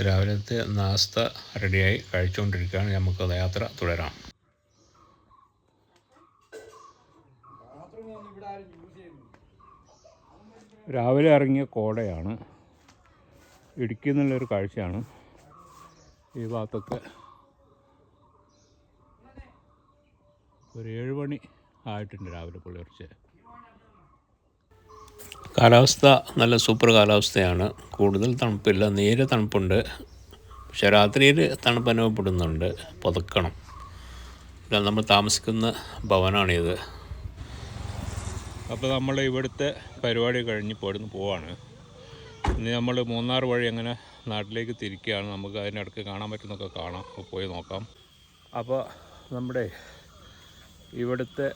രാവിലത്തെ നാസ്ത റെഡിയായി കഴിച്ചുകൊണ്ടിരിക്കുകയാണ്. നമുക്ക് യാത്ര തുടരാം. രാവിലെ ഇറങ്ങിയ കോടയാണ്. ഇടുക്കി എന്നുള്ളൊരു കാഴ്ചയാണ് ഈ ഭാഗത്തൊക്കെ. ഒരു ഏഴ് മണി ആയിട്ടുണ്ട് രാവിലെ പുലർച്ചെ. കാലാവസ്ഥ നല്ല സൂപ്പർ കാലാവസ്ഥയാണ്. കൂടുതൽ തണുപ്പില്ല. നേരെ തണുപ്പുണ്ട്. പക്ഷെ രാത്രിയിൽ തണുപ്പ് അനുഭവപ്പെടുന്നുണ്ട്. പുതുക്കണം. ഇതാണ് നമ്മൾ താമസിക്കുന്ന ഭവനാണിത്. അപ്പോൾ നമ്മൾ ഇവിടുത്തെ പരിപാടി കഴിഞ്ഞ് ഇവിടുന്ന് പോവാണ്. ഇനി നമ്മൾ മൂന്നാർ വഴി അങ്ങനെ നാട്ടിലേക്ക് തിരിക്കുകയാണ് നമുക്ക് അതിനിടയ്ക്ക് കാണാൻ പറ്റുന്നൊക്കെ കാണാം. അപ്പോൾ പോയി നോക്കാം. അപ്പോൾ നമ്മുടെ ഇവിടുത്തെ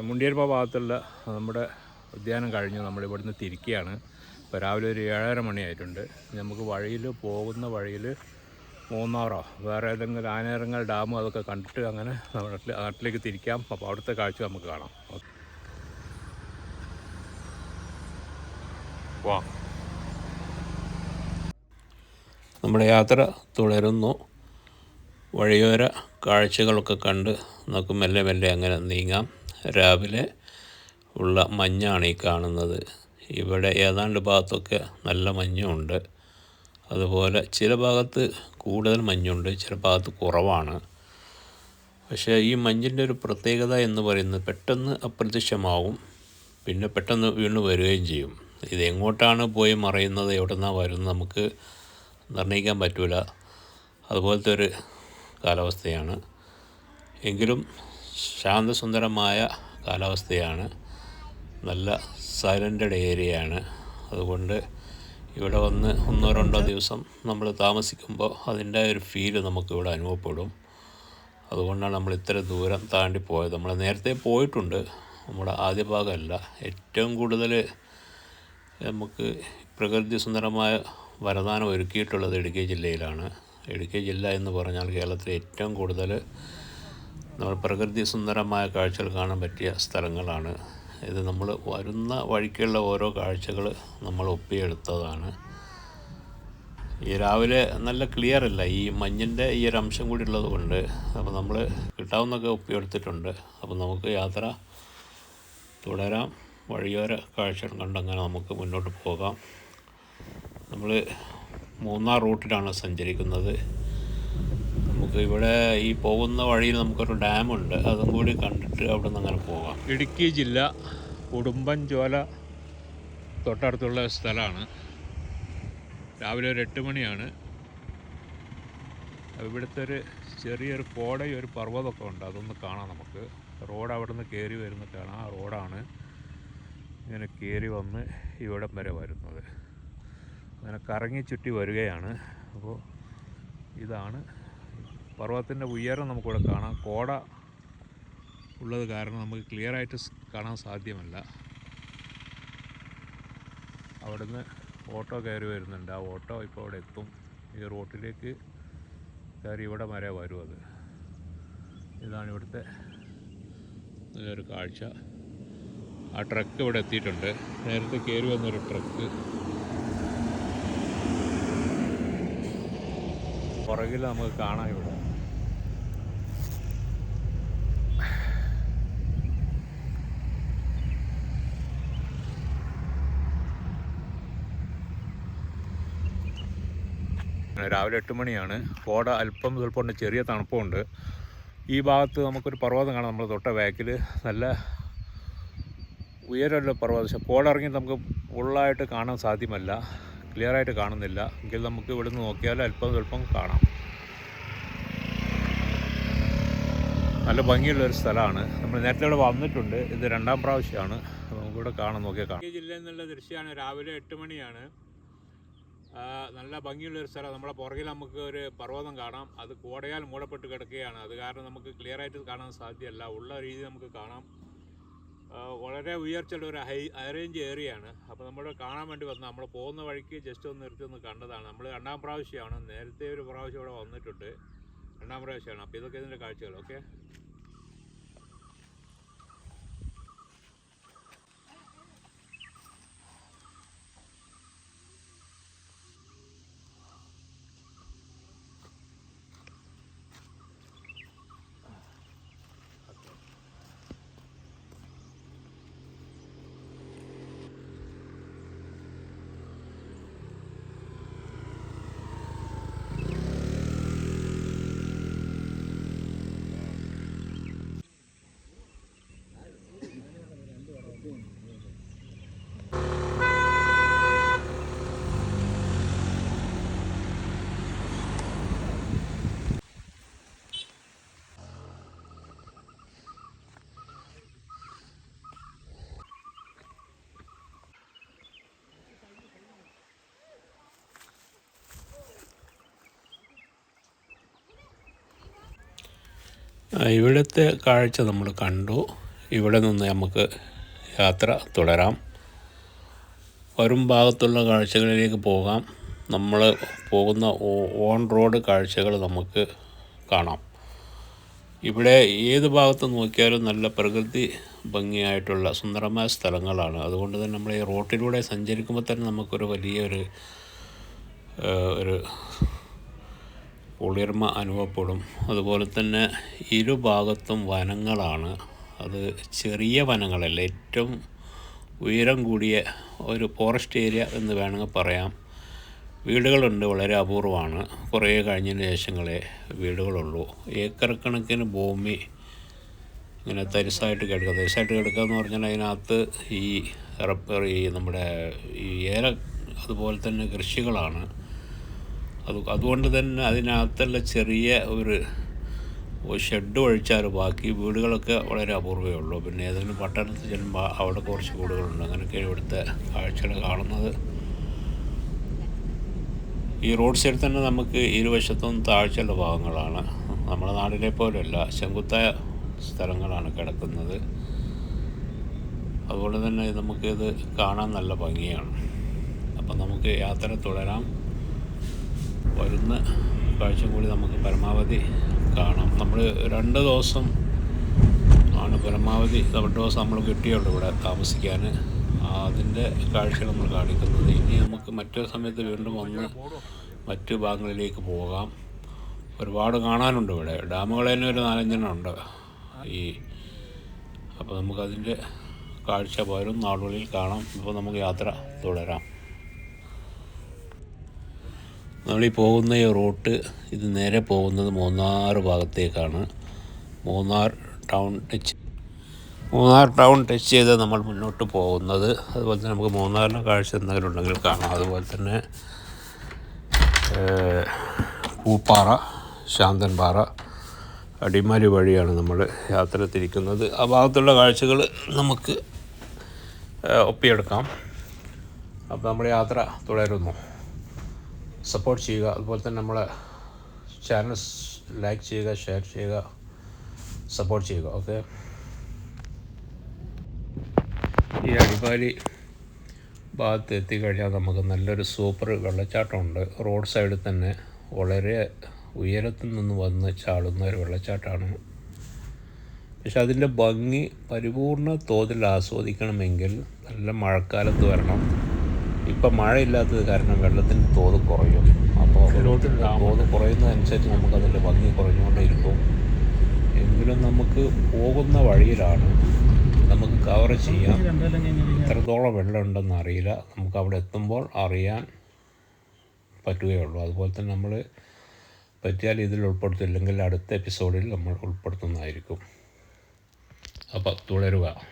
മുണ്ടിയർപ്പ ഭാഗത്തുള്ള നമ്മുടെ ഉദ്യാനം കഴിഞ്ഞ് നമ്മൾ ഇവിടുന്ന് തിരിക്കുകയാണ്. ഇപ്പോൾ രാവിലെ ഒരു ഏഴര മണിയായിട്ടുണ്ട്. നമുക്ക് വഴിയിൽ പോകുന്ന വഴിയിൽ മൂന്നാറോ വേറെ ഏതെങ്കിലും ആനേരങ്ങൾ ഡാമോ അതൊക്കെ കണ്ടിട്ട് അങ്ങനെ നാട്ടിൽ നാട്ടിലേക്ക് തിരിക്കാം. അപ്പോൾ അവിടുത്തെ കാഴ്ച നമുക്ക് കാണാം. വാ. നമ്മുടെ യാത്ര തുടരുന്നു. വഴിയോര കാഴ്ചകളൊക്കെ കണ്ട് നമുക്ക് മെല്ലെ മെല്ലെ അങ്ങനെ നീങ്ങാം. രാവിലെ ഉള്ള മഞ്ഞാണ് ഈ കാണുന്നത്. ഇവിടെ ഏതാണ്ട് ഭാഗത്തൊക്കെ നല്ല മഞ്ഞുണ്ട്. അതുപോലെ ചില ഭാഗത്ത് കൂടുതൽ മഞ്ഞുണ്ട് ചില ഭാഗത്ത് കുറവാണ്. പക്ഷേ ഈ മഞ്ഞിന്റെ ഒരു പ്രത്യേകത എന്ന് പറയുന്നത് പെട്ടെന്ന് അപ്രത്യക്ഷമാവും പിന്നെ പെട്ടെന്ന് വീണ്ടും വരികയും ചെയ്യും. ഇത് എങ്ങോട്ടാണ് പോയി മറയുന്നത് എവിടെ നിന്നാണ് വരുന്നത് നമുക്ക് നിർണയിക്കാൻ പറ്റില്ല അതുപോലത്തെ ഒരു കാലാവസ്ഥയാണ്. എങ്കിലും ശാന്തസുന്ദരമായ കാലാവസ്ഥയാണ്. നല്ല സൈലന്റഡ് ഏരിയയാണ്. അതുകൊണ്ട് ഇവിടെ വന്ന് ഒന്നോ രണ്ടോ ദിവസം നമ്മൾ താമസിക്കുമ്പോൾ അതിന്റെ ഒരു ഫീൽ നമുക്കിവിടെ അനുഭവപ്പെടും. അതുകൊണ്ടാണ് നമ്മൾ ഇത്ര ദൂരം താണ്ടി പോയത്. നമ്മൾ നേരത്തെ പോയിട്ടുണ്ട്. നമ്മുടെ ആദ്യ ഭാഗമല്ല. ഏറ്റവും കൂടുതൽ നമുക്ക് പ്രകൃതി സുന്ദരമായ വരദാനം ഒരുക്കിയിട്ടുള്ളത് ഇടുക്കി ജില്ലയിലാണ്. ഇടുക്കി ജില്ല എന്ന് പറഞ്ഞാൽ കേരളത്തിലെ ഏറ്റവും കൂടുതൽ നമ്മൾ പ്രകൃതി സുന്ദരമായ കാഴ്ചകൾ കാണാൻ പറ്റിയ സ്ഥലങ്ങളാണ്. ഇത് നമ്മൾ വരുന്ന വഴിക്കുള്ള ഓരോ കാഴ്ചകൾ നമ്മൾ ഒപ്പിയെടുത്തതാണ്. ഈ രാവിലെ നല്ല ക്ലിയർ അല്ല. ഈ മഞ്ഞിന്റെ ഈ ഒരു അംശം കൂടി ഉള്ളത് കൊണ്ട് അപ്പോൾ നമ്മൾ കിട്ടാവുന്നൊക്കെ ഒപ്പിയെടുത്തിട്ടുണ്ട്. അപ്പോൾ നമുക്ക് യാത്ര തുടരാം. വഴിയോര കാഴ്ചകൾ കണ്ടങ്ങനെ നമുക്ക് മുന്നോട്ട് പോകാം. നമ്മൾ മൂന്നാർ റൂട്ടിലാണ് സഞ്ചരിക്കുന്നത്. നമുക്ക് ഇവിടെ ഈ പോകുന്ന വഴിയിൽ നമുക്കൊരു ഡാമുണ്ട്. അതും കൂടി കണ്ടിട്ട് അവിടെ നിന്ന് അങ്ങനെ പോകാം. ഇടുക്കി ജില്ല ഉടുമ്പൻചോല തൊട്ടടുത്തുള്ള സ്ഥലമാണ്. രാവിലെ ഒരു എട്ട് മണിയാണ്. ഇവിടുത്തെ ഒരു ചെറിയൊരു കോടയും ഒരു പർവതമൊക്കെ ഉണ്ട്. അതൊന്ന് കാണാം നമുക്ക്. റോഡ് അവിടെ നിന്ന് കയറി വരുന്ന കാണാം ആ റോഡാണ് ഇങ്ങനെ കയറി വന്ന് ഇവിടം വരെ വരുന്നത്. അങ്ങനെ കറങ്ങി ചുറ്റി വരികയാണ്. അപ്പോൾ ഇതാണ് പർവതത്തിന്റെ ഉയരം നമുക്കിവിടെ കാണാം. കോട ഉള്ളത് കാരണം നമുക്ക് ക്ലിയർ ആയിട്ട് കാണാൻ സാധ്യമല്ല. അവിടുന്ന് ഓട്ടോ കയറി വരുന്നുണ്ട്. ആ ഓട്ടോ ഇപ്പോൾ അവിടെ എത്തും. ഈ റോട്ടിലേക്ക് കയറി ഇവിടെ വരെ വരും അത്. ഇതാണ് ഇവിടുത്തെ നല്ലൊരു കാഴ്ച. ആ ട്രക്ക് ഇവിടെ എത്തിയിട്ടുണ്ട്. നേരത്തെ കയറി വന്നൊരു ട്രക്ക് പുറകിൽ നമുക്ക് കാണാം ഇവിടെ. രാവിലെ എട്ട് മണിയാണ്. കോട അല്പം സ്വല്പം ഉണ്ട് ചെറിയ തണുപ്പുണ്ട്. ഈ ഭാഗത്ത് നമുക്കൊരു പർവതം കാണാം. നമ്മുടെ തൊട്ട ബാക്കിൽ നല്ല ഉയരമുള്ള പർവതം. പക്ഷേ കോട ഇറങ്ങി നമുക്ക് ഫുള്ളായിട്ട് കാണാൻ സാധ്യമല്ല. ക്ലിയറായിട്ട് കാണുന്നില്ല. എങ്കിൽ നമുക്ക് ഇവിടുന്ന് നോക്കിയാൽ അല്പം സ്വല്പം കാണാം. നല്ല ഭംഗിയുള്ള ഒരു സ്ഥലമാണ്. നമ്മൾ നേരത്തെ ഇവിടെ വന്നിട്ടുണ്ട്. ഇത് രണ്ടാം പ്രാവശ്യമാണ്. നമുക്കിവിടെ കാണാൻ നോക്കിയാൽ കാണാം. ജില്ല എന്നുള്ള ദൃശ്യമാണ് രാവിലെ എട്ട് മണിയാണ്. നല്ല ഭംഗിയുള്ളൊരു സ്ഥലം. നമ്മുടെ പുറകിൽ നമുക്ക് ഒരു പർവതം കാണാം. അത് കോടയാൽ മൂടപ്പെട്ട് കിടക്കുകയാണ്. അത് കാരണം നമുക്ക് ക്ലിയർ ആയിട്ട് കാണാൻ സാധ്യമല്ല ഉള്ള രീതി നമുക്ക് കാണാം. വളരെ ഉയർച്ചയുള്ള ഒരു ഹൈ ഹൈറേഞ്ച് ഏരിയയാണ് അപ്പോൾ നമ്മൾ കാണാൻ വേണ്ടി വന്ന. നമ്മൾ പോകുന്ന വഴിക്ക് ജസ്റ്റ് ഒന്ന് നിർത്തി ഒന്ന് കണ്ടതാണ്. നമ്മൾ രണ്ടാം പ്രാവശ്യമാണ്. നേരത്തെ ഒരു പ്രാവശ്യം ഇവിടെ വന്നിട്ടുണ്ട്. രണ്ടാം പ്രാവശ്യമാണ്. അപ്പോൾ ഇതൊക്കെ ഇതിന്റെ കാഴ്ചകൾ. ഓക്കെ ഇവിടുത്തെ കാഴ്ച നമ്മൾ കണ്ടു. ഇവിടെ നിന്ന് നമുക്ക് യാത്ര തുടരാം. വരും ഭാഗത്തുള്ള കാഴ്ചകളിലേക്ക് പോകാം. നമ്മൾ പോകുന്ന ഓൺ റോഡ് കാഴ്ചകൾ നമുക്ക് കാണാം. ഇവിടെ ഏത് ഭാഗത്ത് നോക്കിയാലും നല്ല പ്രകൃതി ഭംഗിയായിട്ടുള്ള സുന്ദരമായ സ്ഥലങ്ങളാണ്. അതുകൊണ്ട് തന്നെ നമ്മൾ ഈ റോട്ടിലൂടെ സഞ്ചരിക്കുമ്പോൾ തന്നെ നമുക്കൊരു വലിയൊരു ഒരു കുളിർമ അനുഭവപ്പെടും. അതുപോലെ തന്നെ ഇരുഭാഗത്തും വനങ്ങളാണ്. അത് ചെറിയ വനങ്ങളല്ല ഏറ്റവും ഉയരം കൂടിയ ഒരു ഫോറസ്റ്റ് ഏരിയ എന്ന് വേണമെങ്കിൽ പറയാം. വീടുകളുണ്ട് വളരെ അപൂർവമാണ്. കുറേ കഴിഞ്ഞതിന് ശേഷങ്ങളെ വീടുകളുള്ളൂ. ഏക്കർ കണക്കിന് ഭൂമി ഇങ്ങനെ തരിസായിട്ട് കിടക്കുക. തരിസായിട്ട് കിടക്കുക എന്ന് പറഞ്ഞാൽ അതിനകത്ത് ഈ റബ്ബർ ഈ നമ്മുടെ ഈ ഏല അതുപോലെ തന്നെ കൃഷികളാണ്. അത് അതുകൊണ്ട് തന്നെ അതിനകത്തുള്ള ചെറിയ ഒരു ഷെഡ് ഒഴിച്ചാൽ ബാക്കി വീടുകളൊക്കെ വളരെ അപൂർവമേ ഉള്ളൂ പിന്നെ ഏതെങ്കിലും പട്ടണത്തിൽ ചെല്ലുമ്പോൾ അവിടെ കുറച്ച് വീടുകളുണ്ട്. അങ്ങനെയൊക്കെ ഇവിടുത്തെ കാഴ്ചകൾ കാണുന്നത്. ഈ റോഡ് സൈഡിൽ തന്നെ നമുക്ക് ഇരുവശത്തും താഴ്ചയുള്ള ഭാഗങ്ങളാണ്. നമ്മുടെ നാടിനെ പോലെയല്ല ചെങ്കുത്തായ സ്ഥലങ്ങളാണ് കിടക്കുന്നത്. അതുകൊണ്ട് തന്നെ നമുക്കിത് കാണാൻ നല്ല ഭംഗിയാണ്. അപ്പം നമുക്ക് യാത്ര തുടരാം. വരുന്ന കാഴ്ച കൂടി നമുക്ക് പരമാവധി കാണാം. നമ്മൾ രണ്ട് ദിവസം ആണ് പരമാവധി രണ്ട് ദിവസം നമ്മൾ കിട്ടിയുള്ളൂ ഇവിടെ താമസിക്കാൻ അതിന്റെ കാഴ്ചകൾ നമ്മൾ കാണിക്കുന്നത്. ഇനി നമുക്ക് മറ്റൊരു സമയത്ത് വീണ്ടും വന്ന് മറ്റു ഭാഗങ്ങളിലേക്ക് പോകാം. ഒരുപാട് കാണാനുണ്ട് ഇവിടെ. ഡാമുകൾ തന്നെ ഒരു നാലഞ്ചെണ്ണം ഉണ്ട് ഈ അപ്പോൾ നമുക്കതിന്റെ കാഴ്ച വരും നാളുകളിൽ കാണാം. ഇപ്പോൾ നമുക്ക് യാത്ര തുടരാം. നമ്മളീ പോകുന്ന ഈ റൂട്ട് ഇത് നേരെ പോകുന്നത് മൂന്നാർ ഭാഗത്തേക്കാണ്. Munnar town touch Munnar town touch ചെയ്ത് നമ്മൾ മുന്നോട്ട് പോകുന്നത്. അതുപോലെ തന്നെ നമുക്ക് മൂന്നാറിന്റെ കാഴ്ച എന്തെങ്കിലും ഉണ്ടെങ്കിൽ കാണാം. അതുപോലെ തന്നെ പൂപ്പാറ ശാന്തൻപാറ അടിമാലി വഴിയാണ് നമ്മൾ യാത്ര തിരിക്കുന്നത്. ആ ഭാഗത്തുള്ള കാഴ്ചകൾ നമുക്ക് ഒപ്പിയെടുക്കാം. അപ്പോൾ നമ്മുടെ യാത്ര തുടരുന്നു. സപ്പോർട്ട് ചെയ്യുക. അതുപോലെ തന്നെ നമ്മളെ ചാനൽ ലൈക്ക് ചെയ്യുക ഷെയർ ചെയ്യുക സപ്പോർട്ട് ചെയ്യുക. ഓക്കെ ഈ അടിമാലി ഭാഗത്ത് എത്തിക്കഴിഞ്ഞാൽ നമുക്ക് നല്ലൊരു സൂപ്പർ വെള്ളച്ചാട്ടമുണ്ട്. റോഡ് സൈഡിൽ തന്നെ വളരെ ഉയരത്തിൽ നിന്ന് വന്ന് ചാടുന്ന ഒരു വെള്ളച്ചാട്ടമാണ് പക്ഷെ അതിന്റെ ഭംഗി പരിപൂർണ തോതിൽ ആസ്വദിക്കണമെങ്കിൽ നല്ല മഴക്കാലത്ത് വരണം. ഇപ്പം മഴയില്ലാത്തത് കാരണം വെള്ളത്തിന്റെ തോത് കുറയും. അപ്പോൾ തോത് കുറയുന്നതനുസരിച്ച് നമുക്കതിന്റെ ഭംഗി കുറഞ്ഞുകൊണ്ടേയിരിക്കും. എങ്കിലും നമുക്ക് പോകുന്ന വഴിയിലാണ് നമുക്ക് കവർ ചെയ്യാം. എത്രത്തോളം വെള്ളമുണ്ടെന്ന് അറിയില്ല. നമുക്ക് അവിടെ എത്തുമ്പോൾ അറിയാൻ പറ്റുകയുള്ളൂ അതുപോലെ തന്നെ നമ്മൾ പറ്റിയാൽ ഇതിൽ ഉൾപ്പെടുത്തില്ലെങ്കിൽ അടുത്ത എപ്പിസോഡിൽ നമ്മൾ ഉൾപ്പെടുത്തുന്നതായിരിക്കും. അപ്പോൾ തുടരുക.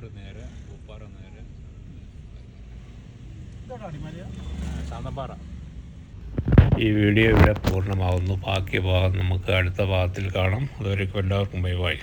മൂന്നാർ നേരെ പൂപ്പാറ നേരെ. ഈ വീഡിയോ ഇവിടെ പൂർണമാകുന്നു ബാക്കി ഭാഗം നമുക്ക് അടുത്ത ഭാഗത്തിൽ കാണാം. അതുവരെ എല്ലാവർക്കും ബൈ ബൈ.